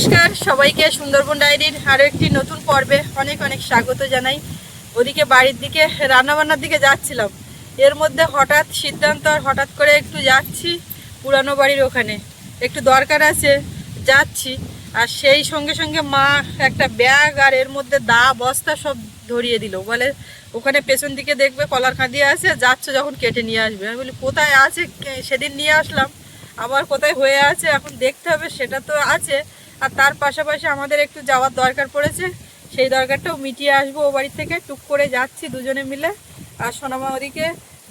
নমস্কার, সবাইকে সুন্দরবন ডায়েরির আরও একটি নতুন পর্বে অনেক অনেক স্বাগত জানাই। ওদিকে বাড়ির দিকে, রান্নাবান্নার দিকে যাচ্ছিলাম। এর মধ্যে হঠাৎ সিদ্ধান্ত আর হঠাৎ করে একটু যাচ্ছি পুরানো বাড়ির ওখানে। একটু দরকার আছে, যাচ্ছি। আর সেই সঙ্গে সঙ্গে মা একটা ব্যাগ আর এর মধ্যে দা, বস্তা সব ধরিয়ে দিল। বলে, ওখানে পেছন দিকে দেখবে, কলার খাঁদিয়ে আছে, যাচ্ছ যখন কেটে নিয়ে আসবে। আমি বলি, কোথায় আছে? সেদিন নিয়ে আসলাম। আবার কোথায় হয়ে আছে? এখন দেখতে হবে, সেটা তো আছে। আর তার পাশাপাশি আমাদের একটু যাওয়ার দরকার পড়েছে। সেই দরকারটাও মিটিয়ে আসব ও বাড়ি থেকে। টুক করে যাচ্ছি দুজনে মিলে। আর সোনামা ওদিকে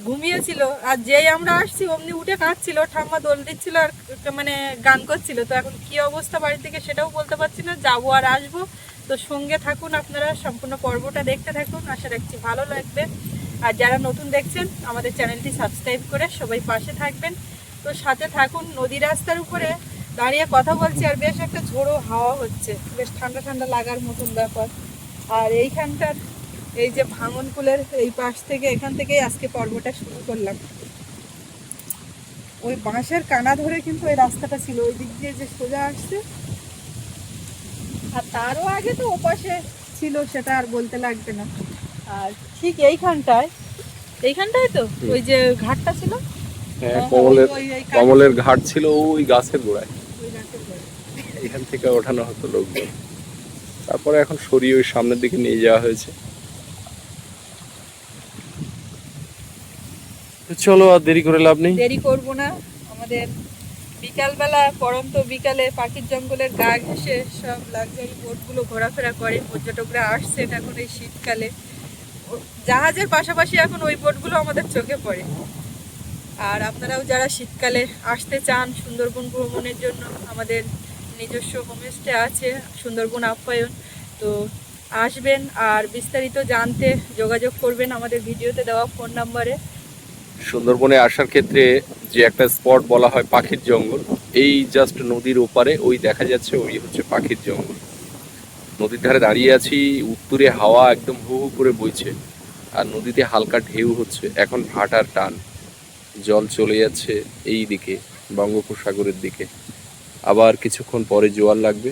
ঘুমিয়েছিল। আর যেই আমরা আসছি, অমনি উঠে কাঁদছিল। ঠাম্মা দোল দিচ্ছিল আর মানে গান করছিল। তো এখন কি অবস্থা বাড়ি থেকে সেটাও বলতে পারছি না। যাব আর আসব। তো সঙ্গে থাকুন আপনারা, সম্পূর্ণ পর্বটা দেখতে থাকুন। আশা রাখছি ভালো লাগবে। আর যারা নতুন দেখছেন, আমাদের চ্যানেলটি সাবস্ক্রাইব করে সবাই পাশে থাকবেন। তো সাথে থাকুন নদী রাস্তার উপরে। দাঁড়িয়ে কথা বলছি আর বেশ একটা ঝোড়ো হাওয়া হচ্ছে। বেশ ঠান্ডা ঠান্ডা লাগার মতন ব্যাপার। আর এইখানটার এই যে ভাঙনকুলের এই পাশ থেকে এখান থেকেই আজকে পর্বটা শুরু করলাম। ওই বাঁশের কানা ধরে কিন্তু ওই রাস্তাটা ছিল। ওই দিক দিয়ে যে সোজা আসছে আর তারও আগে তো ওপাশে ছিল সেটা আর বলতে লাগবে না। আর ঠিক এইখানটায় এইখানটায় তো? ওই যে ঘাটটা ছিল? হ্যাঁ কমলের ঘাট ছিল ওই গাছের গোড়ায়। এখান থেকে ওঠানো হতো লোকজন। তারপরে এখন সরিয়ে ওই সামনের দিকে নিয়ে যাওয়া হয়েছে। চলো আর দেরি করে লাভ নেই। দেরি করব না। আমাদের বিকালবেলা, পরন্ত বিকালে পাখির জঙ্গলের গা ঘেসে সব লাক্সারি বোটগুলো ঘোরাফেরা করে। পর্যটকরা আসছেন এখন এই শীতকালে। জাহাজের পাশাপাশি এখন ওই বোটগুলো আমাদের চোখে পড়ে। আর আপনারাও যারা শীতকালে আসতে চান সুন্দরবন ভ্রমণের জন্য, আমাদের নিজস্ব হোমস্টে আছে, সুন্দরবন আপ্যায়ন। তো আসবেন আর বিস্তারিত জানতে যোগাযোগ করবেন আমাদের ভিডিওতে দেওয়া ফোন নাম্বারে। সুন্দরবনে আসার ক্ষেত্রে যে একটা স্পট বলা হয় পাখির জঙ্গল, এই জাস্ট নদীর ওপারে ওই দেখা যাচ্ছে ওই হচ্ছে পাখির জঙ্গল। নদীর ধারে দাঁড়িয়ে আছি, উত্তরে হাওয়া একদম হু হু করে বইছে, আর নদীতে হালকা ঢেউ হচ্ছে, এখন ভাটার টান। জল চলে যাচ্ছে এই দিকে বঙ্গোপসাগরের দিকে। আবার কিছুক্ষণ পরে জোয়ার লাগবে।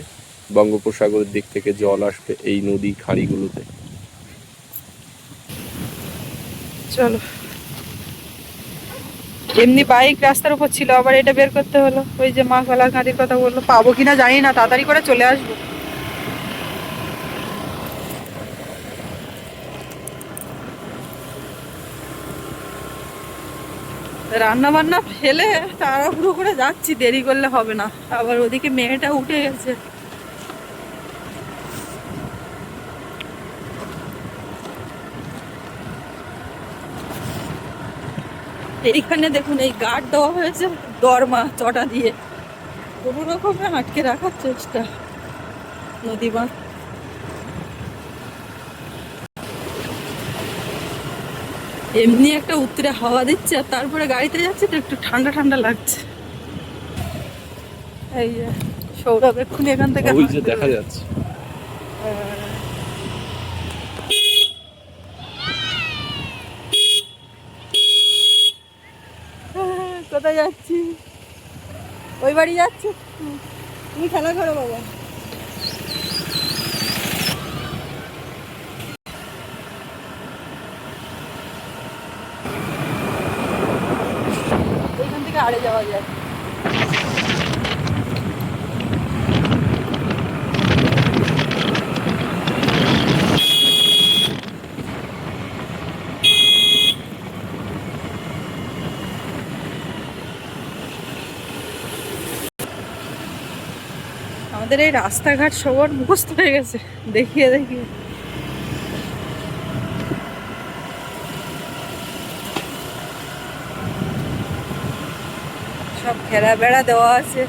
বঙ্গোপসাগরের দিক থেকে জল আসবে এই নদী খাঁড়িগুলোতে। চলো। এমনি বাইক রাস্তার উপর ছিল, আবার এটা বের করতে হলো। ওই যে মা গলার কাঁদির কথা বলল, পাবো কিনা জানি না, তাড়াতাড়ি করে চলে আসব। রান্না বান্না ফেলে তাড়াহুড়ো করে যাচ্ছি, দেরি করলে হবে না। আবার ওদিকে মেয়েটা উঠে গেছে। এইখানে দেখুন, এই গার্ড দেওয়া হয়েছে দরমা চটা দিয়ে। কোনো রকমে আটকে রাখার চেষ্টা। নদী বাঁধ এমনি একটা উত্তরে হাওয়া দিচ্ছে আর তারপরে গাড়িতে যাচ্ছে তো একটু ঠান্ডা ঠান্ডা লাগছে। এই যে সৌরভ এক্ষুনি এখান থেকে ওই যে দেখা যাচ্ছে। কোথায় যাচ্ছি ওই বাড়ি যাচ্ছি। তুমি খেলা করো বাবা। যাওয়া যায়। আমাদের এই রাস্তাঘাট সবার মুখস্থ হয়ে গেছে। দেখিয়ে দেখিয়ে সব ঘেরা বেড়া দেওয়া আছে।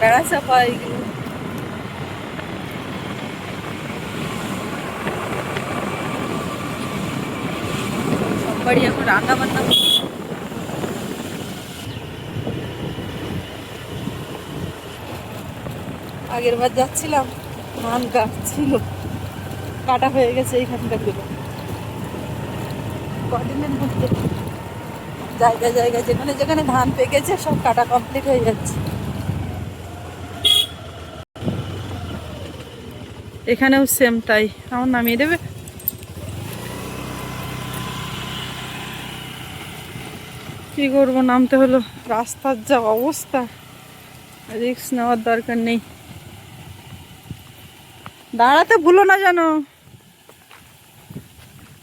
বেড়া চাপা এইগুলো সব বাড়ি এখন রান্না বান্না আগের বার যাচ্ছিলাম, ধান গাছ ছিল কাটা হয়ে গেছে এইখানকারগুলো কদিনের মধ্যে জায়গায় জায়গায় যেখানে যেখানে ধান পেকেছে, সব কাটা কমপ্লিট হয়ে যাচ্ছে। এখানেও সেম তাই। আমার নামিয়ে দেবে? কি করব, নামতে হলো। রাস্তার যা অবস্থা রিক্স নেওয়ার দরকার নেই। দাঁড়াতে ভুলো না জানো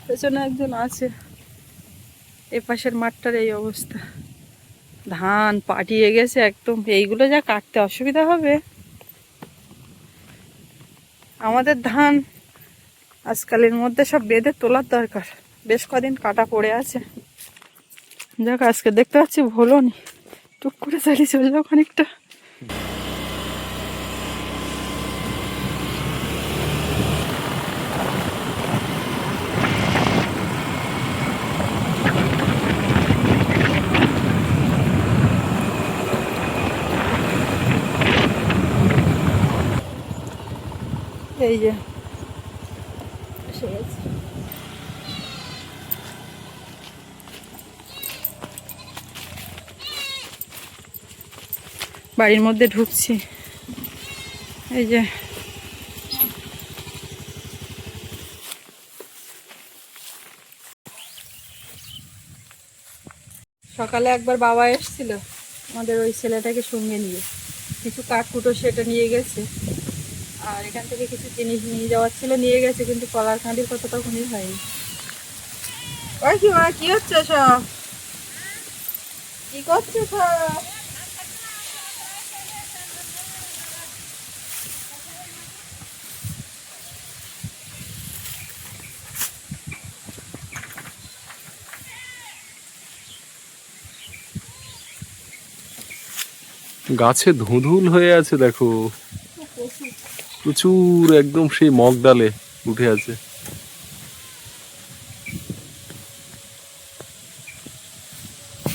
পেছনে একজন আছে। এ পাশের মাঠটার এই অবস্থা। ধান পাটিয়ে গেছে একদম। এইগুলো যা কাটতে অসুবিধা হবে। আমাদের ধান আজকালের মধ্যে সব বেঁধে তোলার দরকার। বেশ কদিন কাটা পড়ে আছে। যাক, আজকে দেখতে পাচ্ছি ভোলনি। টুক করে চালিয়ে চলে যাও খানিকটা। এই যে। বাড়ির মধ্যে ঢুকছি। এই যে। সকালে একবার বাবা এসেছিল, আমাদের ওই ছেলেটাকে সঙ্গে নিয়ে। কিছু কাঠ কুটো সেটা নিয়ে গেছে। আর এখান থেকে কিছু জিনিস নিয়ে যাওয়ার ছিল নিয়ে গেছে, কিন্তু কলার কাঁদির কথা তখনই হয়নি। ওই কি মা, কি হচ্ছে সব? কি করছে সব? গাছে ধুঁধুল হয়ে আছে, দেখো। প্রচুর একদম সেই মগ ডালে উঠে আছে।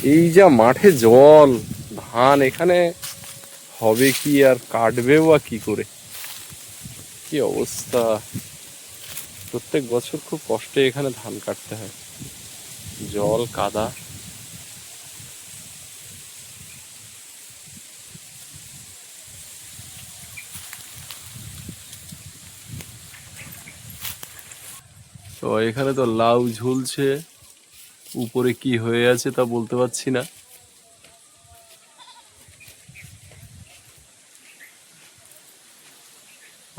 এই যা মাঠে জল, ধান, এখানে হবে কি আর কাটবে বা কি করে? কি অবস্থা? প্রত্যেক বছর খুব কষ্টে এখানে ধান কাটতে হয়। জল, কাদা। তো এখানে তো লাউ ঝুলছে। উপরে কি হয়ে আছে তা বলতে পারছি না।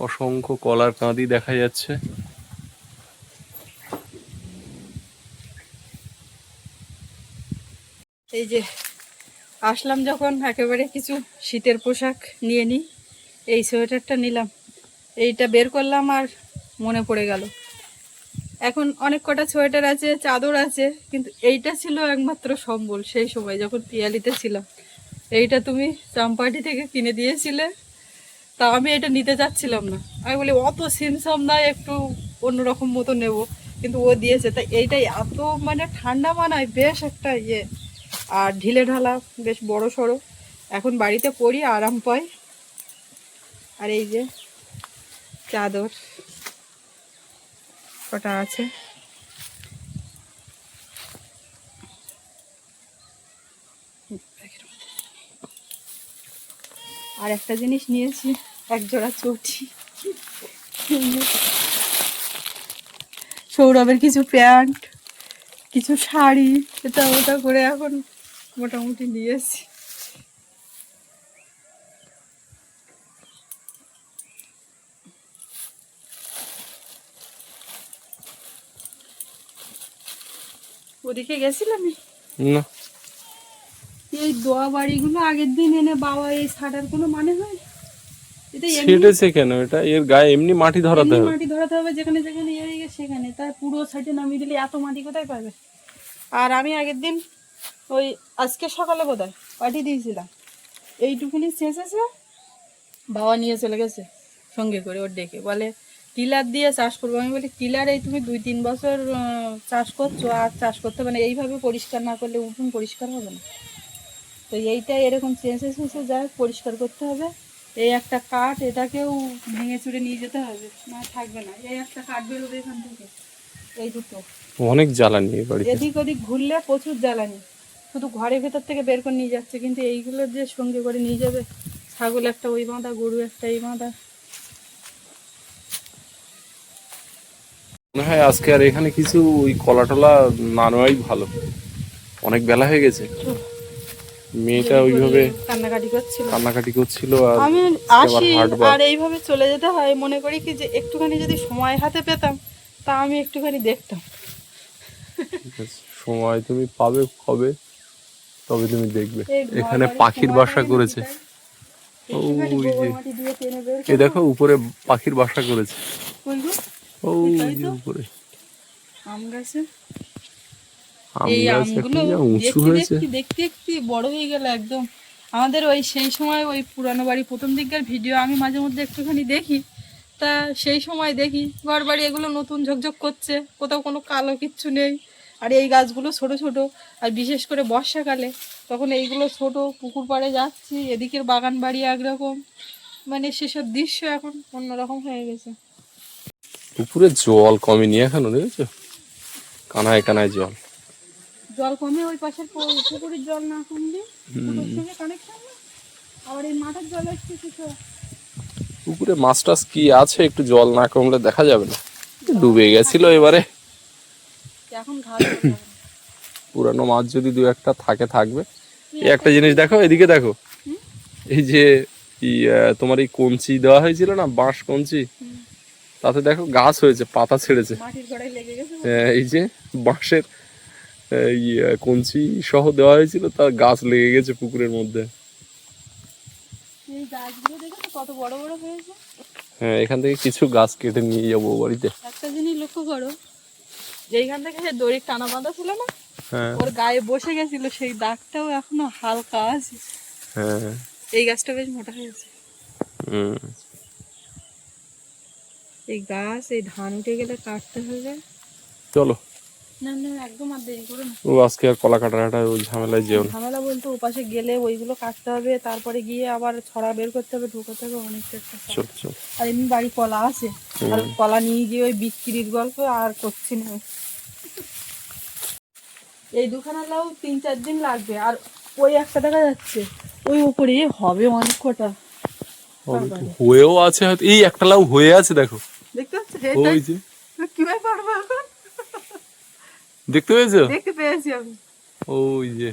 অসংখ্য কলার কাঁদি দেখা যাচ্ছে। এই যে আসলাম যখন একেবারে কিছু শীতের পোশাক নিয়ে নিই এই সোয়েটারটা নিলাম। এইটা বের করলাম আর মনে পড়ে গেল। এখন অনেক কটা সোয়েটার আছে, চাদর আছে, কিন্তু এইটা ছিল একমাত্র সম্বল সেই সময় যখন পিয়ালিতে ছিলাম। এইটা তুমি চাম্পাটি থেকে কিনে দিয়েছিলে, তা আমি এটা নিতে চাচ্ছিলাম না। আমি বলি, অত সিনসাম না, একটু অন্যরকম মতো নেব। কিন্তু ও দিয়েছে তাই এইটাই এত মানে ঠান্ডা মানায়, বেশ একটা ইয়ে। আর ঢিলে ঢালা, বেশ বড় সড়ো। এখন বাড়িতে পরি, আরাম পাই। আর এই যে চাদর। কটা আছে? আর একটা জিনিস নিয়েছি, এক জোড়া চটি। সৌরভের কিছু প্যান্ট, কিছু শাড়ি, এটা ওটা করে এখন মোটামুটি নিয়েছি। ওদিকে গেছিলাম না। এই দোয়া বাড়িগুলো আগের দিন এনে বাবা এই ছাটার কোনো মানে হয়? ছেটেছে কেন এটা? এর গায়ে এমনি মাটি ধরাতে হবে। মাটি ধরাতে হবে যেখানে যেখানে ইয়ে হয়ে গেছে সেখানে। তার পুরো সাইডে নামিয়ে দিলে এত মাটি কোথায় পাবে? আর আমি আগের দিন ওই আজকে সকালে বোধহয় পাঠিয়ে দিয়েছিলাম। এইটুকুনি চেঁচেছে বাবা নিয়ে চলে গেছে সঙ্গে করে ওর ডেকে। বলে টিলার দিয়ে চাষ করব। আমি বলি টিলার এই তুমি দুই তিন বছর চাষ করছ আর চাষ করতে হবে না। এইভাবে পরিষ্কার না করলে উঠুন পরিষ্কার হবে না। তো এইটা এরকম চেঁচে চেঁচে যায় পরিষ্কার করতে হবে। এই একটা কাঠ এটাকেও ভেঙে চুড়ে নিয়ে যেতে হবে। না থাকবে না। এই একটা কাঠ বেরোবে এখান থেকে এই দুটো। অনেক জ্বালানি এদিক ওদিক ঘুরলে প্রচুর জ্বালানি। শুধু ঘরের ভেতর থেকে বের করে নিয়ে যাচ্ছে কিন্তু এইগুলো যে সঙ্গে করে নিয়ে যাবে ছাগল একটা ওই বাঁধা গরু একটা এই বাঁধা। মনে হয় আজকে আর এখানে কিছু ওই কলা টলা না নেওয়াই ভালো। অনেক বেলা হয়ে গেছে। মেয়েটা ওইভাবে কান্নাকাটি করছিল। কান্নাকাটি করছিল আর আমি আসি আর এইভাবে চলে যেতে হয়। মনে করি কি যে একটুখানি যদি সময় হাতে পেতাম তা আমি একটুখানি দেখতাম। সময় তুমি পাবে কবে? তবে তুমি দেখবে। এখানে পাখির বাসা করেছে। বের এই দেখো উপরে পাখির বাসা করেছে। যে উপরে। আম গাছে? এই আমগুলো এখন যা উঁচু দেখতে হয়েছে। দেখতে দেখতে দেখতে বড় হয়ে গেল একদম। আমাদের ওই সেই সময় ওই পুরানো বাড়ি প্রথম দিককার ভিডিও আমি মাঝে মধ্যে একটুখানি দেখি। তা সেই সময় দেখি ঘর বাড়ি এগুলো নতুন ঝকঝক করছে কোথাও কোনো কালো কিচ্ছু নেই। আর এই গাছগুলো ছোট ছোট আর বিশেষ করে বর্ষাকালে তখন এইগুলো ছোট পুকুর পাড়ে যাচ্ছি এদিকের বাগান বাড়ি একরকম। মানে সেসব দৃশ্য এখন অন্যরকম হয়ে গেছে। পুকুরে জল কমেনি এখনও দেখেছ? কানায় কানায় জল। জল কমে ওই পাশের পুকুরের জল না কমলে? কানেকশন আবার এই মাঠের জল আসছে কিছু? পুকুরে মাছ টাছ কি আছে? একটু জল না কমলে দেখা যাবে না। ডুবে গেছিল এবারে। এখন। পুরানো মাছ যদি দু একটা থাকে থাকবে। এই একটা জিনিস দেখো এদিকে দেখো। এই যে তোমার এই কঞ্চি দেওয়া হয়েছিল না বাঁশ কঞ্চি? তাতে দেখো গাছ হয়েছে পাতা ছেড়েছে। আহ, এই যে বাঁশের কঞ্চি সহ দেওয়া হয়েছিল তার গাছ লেগে গেছে পুকুরের মধ্যে। হ্যাঁ এখান থেকে কিছু গাছ কেটে নিয়ে যাব বাড়িতে। একটা জিনিস লক্ষ্য করো যেইখান থেকে সে দড়ির টানা বাঁধা ছিল না হ্যাঁ। ওর গায়ে বসে গেছিল সেই দাগটাও এখনও হালকা আছে। হ্যাঁ। এই গাছটা বেশ মোটা হয়েছে। হুম। এই গাছ এই ধান উঠে গেলে কাটতে হবে। চলো। না না একদম আর দেরি করো না। ও আজকে আর কলা কাটাটা ওই ঝামেলায় যেও না। ঝামেলা বলতে ওপাশে গেলে ওইগুলো কাটতে হবে তারপরে গিয়ে আবার ছড়া বের করতে হবে ঢোকাতে হবে অনেকটা চল চল। আর এমনি বাড়ি কলা আছে আর কলা নিয়ে গিয়ে ওই বিক্রির গল্প আর করছি না। এই দুখানা লাউ তিন চার দিন লাগবে আর ওই একটা দেখা যাচ্ছে ওই উপরে হবে অনেক কটা। হয়েও আছে হয়তো এই একটা লাউ হয়ে আছে দেখো। দেখতে পাচ্ছ? ওই যে। কীভাবে পারব এখন দেখতে পেয়েছ? দেখতে পেয়েছি আমি। ওই যে।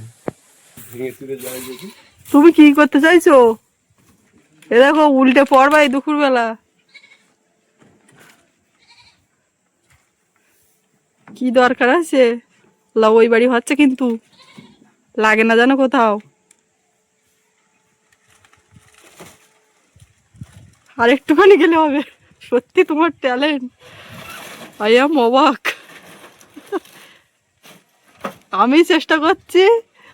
ভেঙে চুরে যায় দেখি। তুমি কি করতে চাইছো? এ দেখো উল্টে পড়বা এই দুপুরবেলা। কি দরকার আছে? লাউ ওই বাড়ি হচ্ছে কিন্তু। লাগে না জানো কোথাও। আর একটুখানি গেলে হবে। সত্যি তোমার ট্যালেন্ট আই এম অবাক। আমি চেষ্টা করছি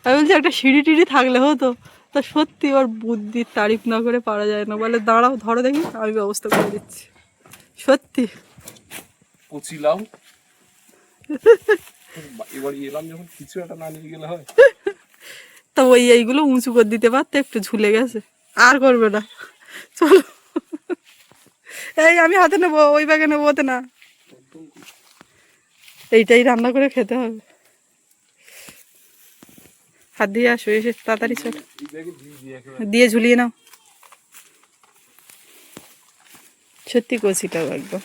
আমি বলছি একটা সিঁড়ি টিড়ি থাকলে হতো। তা সত্যি ওর বুদ্ধির তারিফ না করে পারা যায় না। বলে দাঁড়াও ধরো দেখি আমি ব্যবস্থা করে দিচ্ছি। সত্যি। কচি লাউ এবার এলাম যখন কিছু একটা না নিয়ে গেলে হয়। তা ওই এইগুলো উঁচু করে দিতে পারতে একটু ঝুলে গেছে। আর করবে না। চলো। এই আমি হাতে নেব ওই ব্যাগে নেব ওতে না। এইটাই রান্না করে খেতে হবে। হাত দিয়ে আসো এসে তাড়াতাড়ি চলো। দিয়ে ঝুলিয়ে নাও। সত্যি কচিটাও একদম।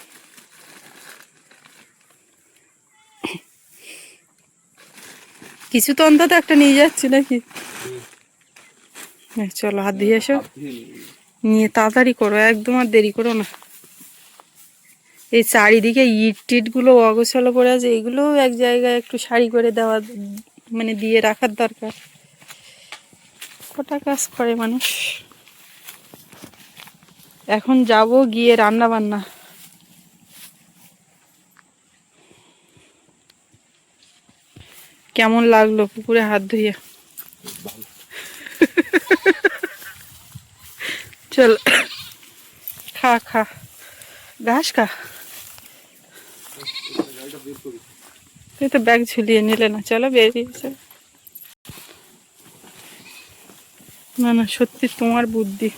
কিছু তো অন্তত একটা নিয়ে যাচ্ছি নাকি? চলো হাত দিয়ে এসো। নিয়ে তাড়াতাড়ি করো, একদম আর দেরি করো না। এই চারিদিকে ইট টিটগুলো অগোছালো পড়ে আছে এগুলো এক জায়গায় একটু সারি করে দেওয়া মানে দিয়ে রাখার দরকার। কটা কাজ করে মানুষ? এখন যাব গিয়ে রান্না বান্না কেমন লাগল পুকুরে হাত ধুয়ে চল। খা খা। ঘাস খা। তুই তো ব্যাগ ঝুলিয়ে নিলে না। চলো বেরিয়ে চলো না না, সত্যি তোমার বুদ্ধি।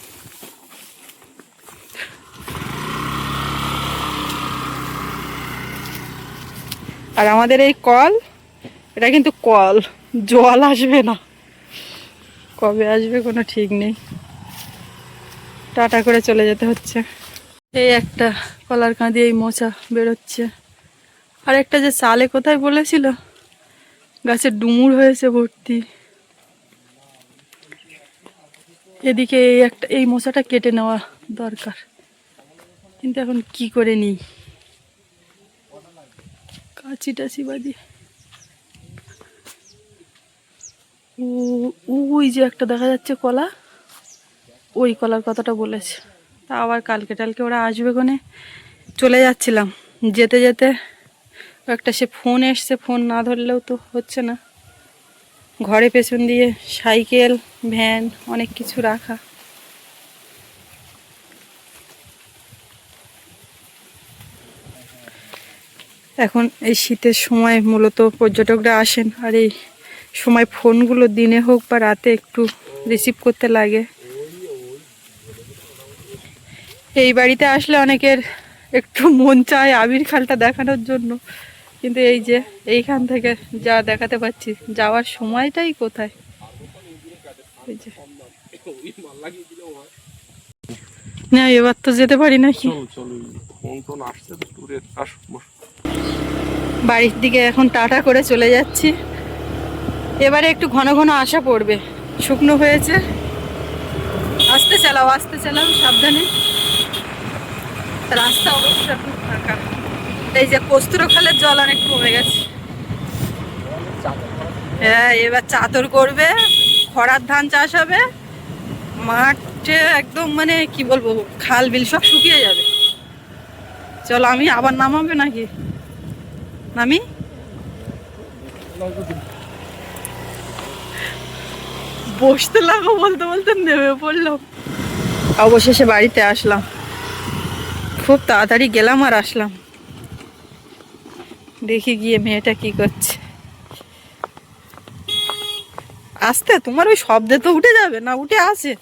আর আমাদের এই কল, এটা কিন্তু কল। জল আসবে না। কবে আসবে কোনো ঠিক নেই। টাটা করে চলে যেতে হচ্ছে। এই একটা কলার কাঁদি এই মোচা বেরোচ্ছে। আর একটা যে চালে কোথায় বলেছিল? গাছের ডুমুর হয়েছে ভর্তি। এদিকে এই একটা, এই মশাটা কেটে নেওয়া দরকার। কিন্তু এখন কি করে নিই? কাচি টাচি ও ওই যে একটা দেখা যাচ্ছে কলা। ওই কলার কথাটা বলেছে। তা আবার কালকে টালকে ওরা আসবে কোনে? চলে যাচ্ছিলাম। যেতে যেতে একটা সে ফোন এসছে, ফোন না ধরলেও তো হচ্ছে না। ঘরে পেছন দিয়ে সাইকেল, ভ্যান, অনেক কিছু রাখা। এখন এই শীতের সময় মূলত পর্যটকরা আসেন, আর এই সময় ফোনগুলো দিনে হোক বা রাতে একটু রিসিভ করতে লাগে। এই বাড়িতে আসলে অনেকের একটু মন চায় আবির খালটা দেখানোর জন্য। কিন্তু এই যে এইখান থেকে যা দেখাতে পাচ্ছি যাওয়ার সময়টাই কোথায়? না এবার তো যেতে পারি না কি চলো চলো ফোন টোন আসছে তো ট্যুরের আসো বসো। বাড়ির দিকে এখন টাটা করে চলে যাচ্ছি। এবারে একটু ঘন ঘন আসা পড়বে। শুকনো হয়েছে। আস্তে চালাও আস্তে চালাও সাবধানে। রাস্তা অবশ্য এখন ফাঁকা। এই যে কস্তুরখালের জল অনেক কমে গেছে। হ্যাঁ এবার চাদর করবে খরার ধান চাষ হবে। মাঠে একদম মানে কি বলব, খাল বিল সব শুকিয়ে যাবে। চলো, আমি আবার নামাবে নাকি? নামি? বসতে লাগো বলতে বলতে নেমে পড়লাম। অবশেষে বাড়িতে আসলাম। খুব তাড়াতাড়ি গেলাম আর আসলাম। দেখি গিয়ে মেয়েটা কি করছে। আসতে, তোমার ওই শব্দে তো উঠে যাবে না, উঠে আসে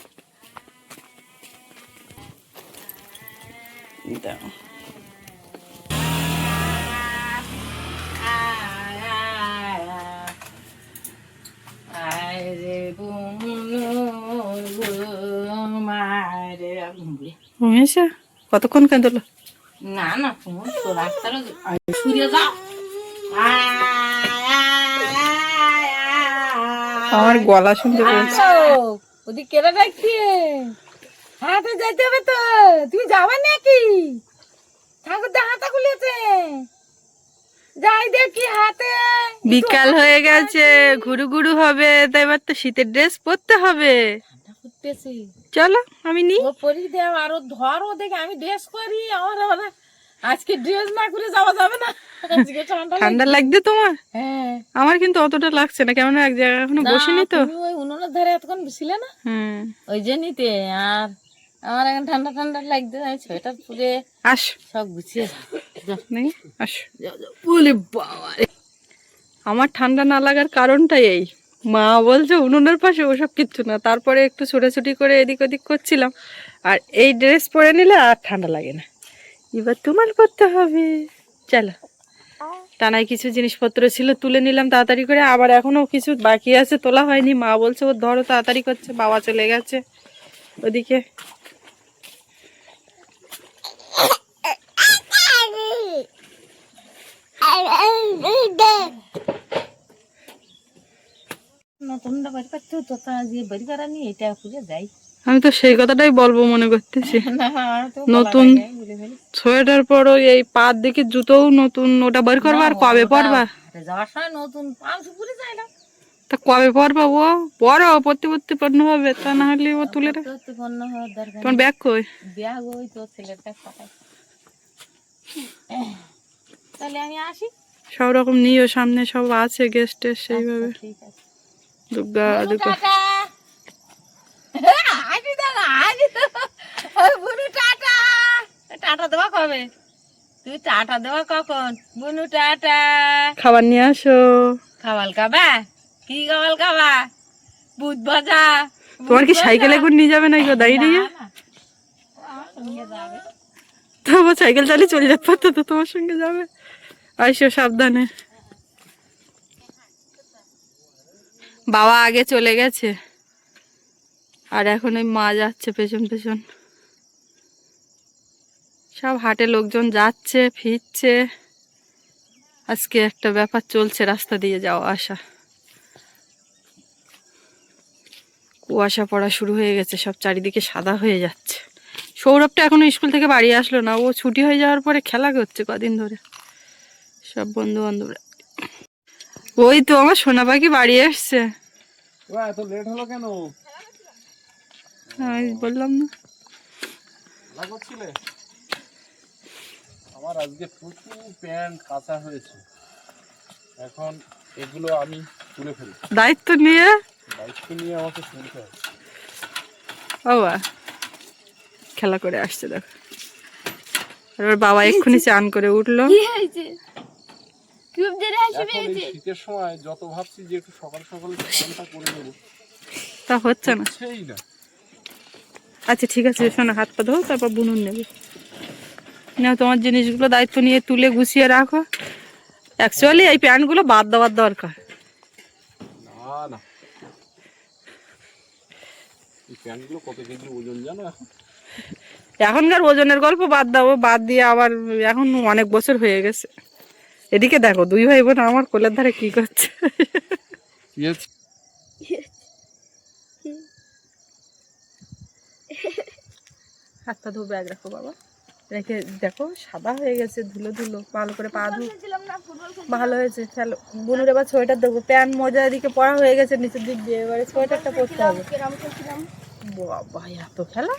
ঘুমিয়েছে কতক্ষণ কাঁদলো? না না তোমার তো রাস্তার সূর্য যাও। আমার গলা শুনতে পেয়েছি। ওদিক কেটে ডাকছে হাতে যাইতে হবে তো। তুমি যাবে নাকি? ঠাকুর দা হাতা খুলেছে। যাই দেখি হাতে। বিকাল হয়ে গেছে ঘুরু ঘুরু হবে তাই এবার তো শীতের ড্রেস পরতে হবে। ঠান্ডা চলো আমি নি। ও পরি দেও আর ও ধরো দেখে আমি ড্রেস করি আমার আবার আজকে ড্রেস না করে যাওয়া যাবে না। আজকে ঠান্ডা ঠান্ডা লাগবে তোমার? হ্যাঁ। আমার কিন্তু অতটা লাগছে না কেমন এক জায়গায় এখনও না, বসিনি তো। ওই উনুনের ধারে এতক্ষণ বসছিলে না? হুম। ওই জন্যতে আর আমার এখন ঠান্ডা ঠান্ডা লাগছে আমি সোয়েটার পরে আস। সব গুছিয়ে যাও। নেই? আস। বলে বাবা। আমার ঠান্ডা না লাগার কারণটাই এই। মা বলছে উনুনের পাশে ওসব কিচ্ছু না তারপরে একটু ছোটাছুটি করে এদিক ওদিক করছিলাম আর এই ড্রেস পরে নিলে আর ঠান্ডা লাগে না এবার তোমার করতে হবে চলো টানায় কিছু জিনিসপত্র ছিল তুলে নিলাম তাড়াতাড়ি করে আবার এখনও কিছু বাকি আছে তোলা হয়নি মা বলছে ও ধরো তাড়াতাড়ি করছে বাবা চলে গেছে ওদিকে নতুনটা বাড়ি করতে তো তা যে বাড়ি করা নিয়ে এটা খুঁজে যাই। আমি তো সেই কথাটাই বলব মনে করতেছি। নতুন সোয়েটার পরো এই পাত দেখে জুতোও নতুন ওটা বের করবা আর কবে পরবা? যাওয়ার সময় নতুন তা কবে পরবা ও পরো পরতে পরতে পণ্য হবে তা না হলে ও তুলে তোমার ব্যাগ কই? বিয়া ওই তো ছেলের তাহলে আমি আসি। সব রকম নিও সামনে সব আছে গেস্ট সেইভাবে আচ্ছা, ঠিক আছে। দুর্গা দুর্গা টাটা। দেওয়া কবে? তুই টাটা দেওয়া কখন? বুনু টাটা। খাবার নিয়ে আসো। খাওয়াল খাবা? কি খাওয়াল খাবা? বুধ ভাজা। তোমার কি সাইকেলে করে নিয়ে যাবে নাকি দাঁড়িয়ে দাঁড়িয়ে না, না। ও আমার সঙ্গে যাবে। তো সাইকেল চালিয়ে চলে পারতো তো তোমার সঙ্গে যাবে। আইসো সাবধানে। বাবা আগে চলে গেছে। আর এখন ওই মা যাচ্ছে পেছন পেছন। সব হাটে লোকজন যাচ্ছে, ফিরছে। আজকে একটা ব্যাপার চলছে রাস্তা দিয়ে যাওয়া আসা। কুয়াশা পড়া শুরু হয়ে গেছে, সব চারিদিকে সাদা হয়ে যাচ্ছে। সৌরভটা এখনও স্কুল থেকে বাড়ি আসলো না, ও ছুটি হয়ে যাওয়ার পরে খেলা করছে কদিন ধরে। সব বন্ধু বান্ধবরা ওই তো আমার সোনা পাখি বাড়ি এসছে এত লেট হলো কেন? আমি বললাম না। খেলা করছিলে? আমার আজকে প্রচুর প্যান্ট কাঁচা হয়েছে। এখন এগুলো আমি তুলে ফেলি। দায়িত্ব নিয়ে? দায়িত্ব নিয়ে আমাকে তুলতে হবে। বাবা খেলা করে আসছে দেখো। আর ওর বাবা এক্ষুনি চান করে উঠল। কি হয়েছে খুব জোরে হাসি এখন এই পেয়েছে শীতের সময় যত ভাবছি যে একটু সকাল সকালে স্নানটা করে নেব তা হচ্ছে না। সেই না। আচ্ছা ঠিক আছে শোনো হাত পা ধো তারপর বুনুন নেবে। না তোমার জিনিসগুলো দায়িত্ব নিয়ে তুলে গুছিয়ে রাখো। অ্যাকচুয়ালি এই প্যান্টগুলো বাদ দেওয়ার দরকার। না না। এই প্যান্টগুলো কত কেজি ওজন জানো এখন? এখনকার ওজনের গল্প বাদ দাও বাদ দিয়ে আবার এখন অনেক বছর হয়ে গেছে। এদিকে দেখো দুই ভাই বোন আমার কোলের ধারে কি করছে? কি হচ্ছে হাত পা ধো ব্যাগ রাখো বাবা। রেখে দেখো সাদা হয়ে গেছে ধুলো ধুলো ভালো করে পা ধো। ভালো হয়েছে চলো বুনুর এবার সোয়েটার দেবো প্যান্ট মোজা এদিকে পরা হয়ে গেছে নিচের দিক দিয়ে। এবারে সোয়েটারটা পরতে হবে। বাবা এত খেলা।